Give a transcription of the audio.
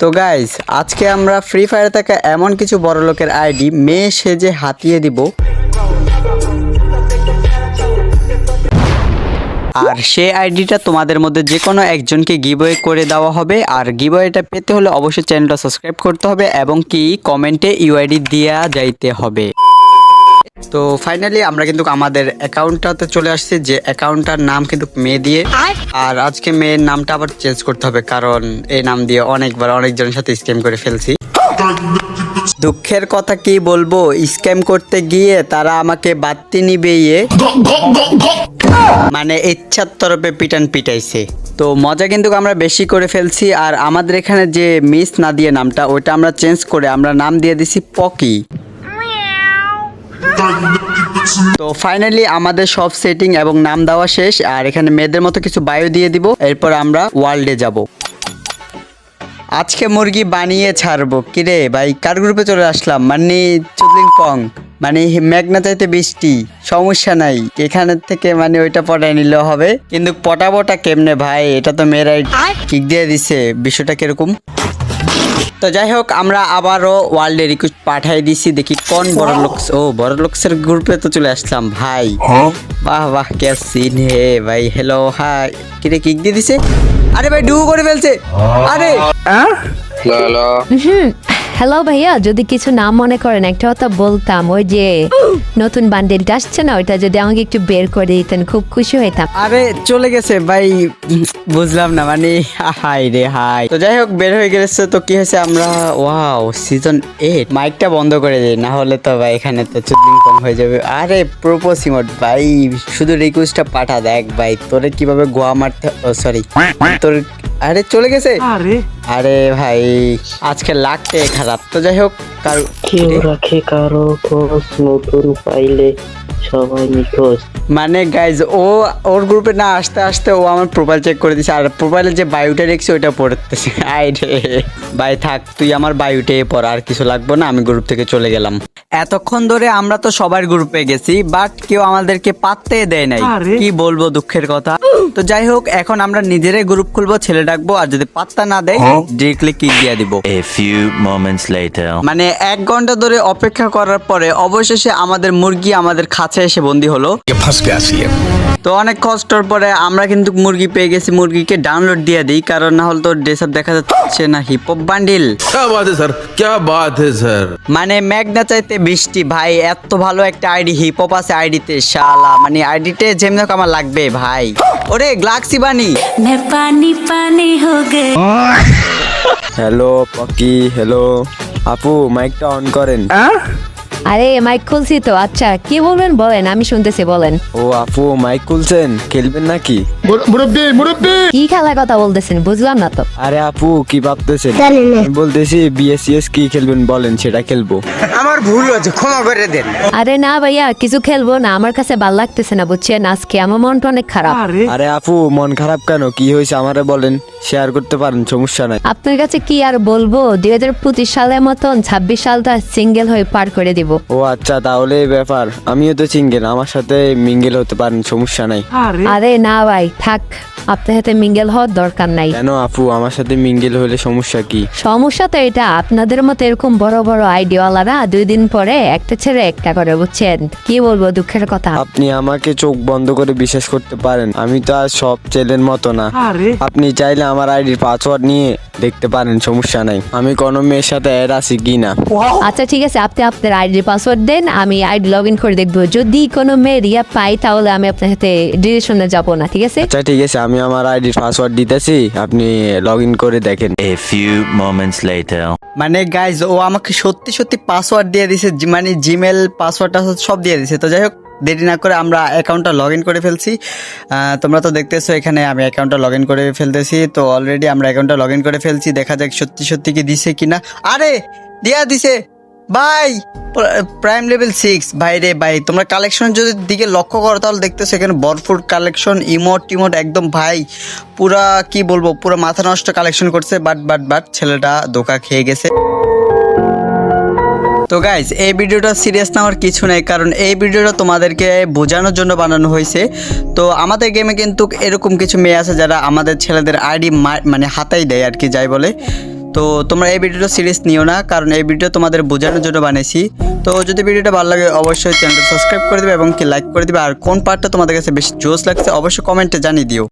তো গাইজ আজকে আমরা ফ্রি ফায়ারে থাকা এমন কিছু বড় লোকের আইডি মেয়ে সেজে হাতিয়ে দিব। আর সে আইডিটা তোমাদের মধ্যে যে কোনো একজনকে গিবয়ে করে দেওয়া হবে। আর গিবয়েটা পেতে হলে অবশ্যই চ্যানেলটা সাবস্ক্রাইব করতে হবে এবং কি কমেন্টে ইউআইডি দেওয়া যাইতে হবে। তো ফাইনালি আমরা কিন্তু আমাদের অ্যাকাউন্টটাতে চলে আসছি যে অ্যাকাউন্টটার নাম কিন্তু মেয়ে দিয়ে। আর? আজকে মেয়ের নামটা আবার চেঞ্জ করতে হবে কারণ এই নাম দিয়ে অনেকবার অনেকজনের সাথে স্ক্যাম করে ফেলছি। দুঃখের কথা কি বলব স্ক্যাম করতে গিয়ে তারা আমাকে বাত্তি নিবেয়ে মানে ইচ্ছার তরফে পিটান পিটাইছে। তো মজা কিন্তু আমরা বেশি করে ফেলছি আর আমাদের এখানে যে মিস না দিয়ে নামটা ওইটা আমরা চেঞ্জ করে আমরা নাম দিয়ে দিছি পকি। তো ফাইনালি আমাদের সব সেটিং এবং নাম দেওয়া শেষ, আর এখানে মেয়েদের মতো কিছু বায়ো দিয়ে দিব। এরপর আমরা ওয়ার্ল্ডে যাব। আজকে মুরগি বানিয়ে ছাড়বো। কিরে ভাই, কার গ্রুপে চলে আসলাম? মানে চুদলিং পং মানে মেঘনা চাইতে বৃষ্টি, সমস্যা নাই। এখানে থেকে মানে ওইটা পটাই নিলেও হবে। কিন্তু পটাবোটা কেমনে ভাই, এটা তো মেয়েরাই কিক দিয়ে দিছে। বিষয়টা কীরকম? তো যাই হোক আমরা আবারও ওয়ার্ল্ডে রিকোয়েস্ট পাঠাই দিছি। দেখি কোন বড় লোক ও বড় লোকসের গ্রুপে তো চলে আসলাম ভাই। বাহ বাহ কে সিন হে ভাই হ্যালো হাই কিরে কিক দিয়ে দিছে? আরে ভাই ডু করে ফেলছে। আরে! হ্যালো হুম হ্যালো ভাইয়া, যদি কিছু না মনে করেন, একটা কথা বলতাম, ওই যে নতুন বান্ডেলটা আসছে না, ওইটা যদি আমাকে একটু বের করে দিতেন, খুব খুশি হইতাম। আরে, চলে গেছে, ভাই, বুঝলাম না মানে হাই রে, হাই। তো যাই হোক, বের হয়ে গেছে, তো কি হয়েছে, আমরা, ওয়াও সিজন এইট মাইকটা বন্ধ করে দিই, না হলে তো, ভাই, এখানে তো চুদিন কম হয়ে যাবে। আরে প্রোপোজ ইমোট ভাই, শুধু রিকোয়েস্টটা পাঠা, দেখ, ভাই, তোরে কীভাবে গোয়া মারতে সরি তোর আরে চলে গেছে? আরে। আরে ভাই আজকে লাগতে খারাপ তো যাই হোক কার কেউ রাখে কারও খোঁজ নতুন পাইলে সবাই নিখোঁজ। মানে গাইজ ও ওর গ্রুপে না আসতে আসতে ও আমার প্রোফাইল চেক করে দিছে। আর প্রোফাইলে যে বায়োটা রেখেছি ওইটা পড়তেছে। আই রে। ভাই থাক তুই আমার বায়োটে পড় আর কিছু লাগবে না আমি গ্রুপ থেকে চলে গেলাম। এতক্ষণ ধরে আমরা তো সবার গ্রুপে গেছি বাট কেউ আমাদেরকে পাততে দেয় নাই। কি বলব দুঃখের কথা? তো যাই হোক এখন আমরা নিজেরাই গ্রুপ খুলবো ছেলে ডাকবো আর যদি পাত্তা না দেয় ডিরেক্টলি কি দিয়ে দিব। এ ফিউ মোমেন্টস লেটার মানে এক ঘণ্টা ধরে অপেক্ষা করার পরে অবশেষে আমাদের মুরগি আমাদের কাছে এসে বন্দি হলো। তো অনেক কষ্টর পরে আমরা কিন্তু মুরগি পেয়ে গেছি মুরগিকে ডাউনলোড দিয়ে দিই। কারণ না হলে তো ড্রেসআপ দেখা যাচ্ছে না hip hop bundle sir sir মানে মেঘনা চাইতে বৃষ্টি ভাই এত ভালো একটা আইডি হিপ হপ আছে আইডিতে শালা। মানে আইডিতে যেমন আমার লাগবে ভাই। ওরে গ্লাক্সি বানি পানি পানি হো গে হ্যালো পকি হ্যালো আপু মাইকটা অন করেন। হ্যাঁ? আরে মাইক খুলছি তো। আচ্ছা কি বলবেন? বলেন আমি শুনতেছি বলেন। ও আপু মাইক খুলছেন? খেলবেন নাকি? কি খেলার কথা বলতেছেন? বুঝলাম না তো। আরে আপু কি ভাবতেছেন? আমি বলতেছি বিএসসিএস কি খেলবেন? বলেন সেটা খেলব। আরে না ভাইয়া কিছু খেলব না আমার কাছে ভালো লাগতেছে না বুঝছেন? আজকে আমার মনটা অনেক খারাপ। আরে। আপু মন খারাপ কেন? কি হয়েছে আমারে বলেন শেয়ার করতে পারেন সমস্যা নাই। আপনার কাছে কি আর বলব? দুই হাজার পঁচিশ সালের মতন ছাব্বিশ সালটা সিঙ্গেল হয়ে পার করে দিব। ও আচ্ছা তাহলে এই ব্যাপার। আমিও তো সিঙ্গেল আমার সাথে মিঙ্গেল হতে পারেন সমস্যা নাই। আরে। না ভাই থাক আপনার সাথে মিঙ্গেল হওয়ার দরকার নাই। কেন আপু আমার সাথে মিঙ্গেল হলে সমস্যা কি? সমস্যা তো এটা আপনাদের মতো এরকম বড় বড় আইডিওয়ালারা দুই দিন পরে একটা ছেড়ে একটা করে বুঝছেন? কি বলব দুঃখের কথা? আপনি আমাকে চোখ বন্ধ করে বিশ্বাস করতে পারেন আমি তো আর সব ছেলের মতো না। আপনি চাইলে আমার আইডির পাসওয়ার্ড নিয়ে দেখতে পারেন সমস্যা নাই। আমি কোনো মেয়ের সাথে অ্যাড আছি কি না? আচ্ছা ঠিক আছে আপনি আপনার আইডি পাসওয়ার্ড দেন আমি আইডি লগ ইন করে দেখব। যদি কোনো মেয়ে রিয়া পাই তাহলে আমি আপনার সাথে ডিরেকশনে যাব না ঠিক আছে? আচ্ছা ঠিক আছে আমি আমার আইডির পাসওয়ার্ড দিতেছি আপনি লগ ইন করে দেখেন। A few moments later. মানে গাইজ ও আমাকে সত্যি সত্যি পাসওয়ার্ড দিয়ে দিছে মানে জিমেল পাসওয়ার্ডটা সব দিয়ে দিছে। তো যাই হোক, দেরি না করে আমরা অ্যাকাউন্টটা লগ ইন করে ফেলছি। তোমরা তো দেখতেছো এখানে আমি অ্যাকাউন্টটা লগ ইন করে ফেলতেছি। তো অলরেডি আমরা অ্যাকাউন্টটা লগ ইন করে ফেলছি। দেখা যাক সত্যি সত্যি কি দিছে কিনা। আরে, দিয়া দিছে। ভাই প্রাইম লেভেল সিক্স ভাই রে ভাই, তোমরা কালেকশন যদি দিকে লক্ষ্য করো, তাহলে দেখতেছো এখানে ভরপুর কালেকশন ইমোট টিমোট একদম ভাই, পুরা, কি বলব, পুরো মাথা নষ্ট কালেকশন করছে। বাট বাট বাট ছেলেটা ধোকা খেয়ে গেছে। তো গাইজ এই ভিডিওটা সিরিয়াস নেওয়ার কিছু নেই, কারণ এই ভিডিওটা তোমাদেরকে বোঝানোর জন্য বানানো হয়েছে। তো আমাদের গেমে কিন্তু এরকম কিছু মেয়ে আছে যারা আমাদের ছেলেদের আইডি মানে হাতাই দেয় আর কি, যাই বলে। তো তোমরা এই ভিডিওটা সিরিয়াস নিও না, কারণ এই ভিডিও তোমাদের বোঝানোর জন্য বানিয়েছি তো যদি ভিডিওটা ভালো লাগে, অবশ্যই চ্যানেলটা সাবস্ক্রাইব করে দিবে এবং কি লাইক করে দিবে। আর কোন পার্টটা তোমাদের কাছে বেশি জোস লাগছে, অবশ্যই কমেন্টে জানিয়ে দিও।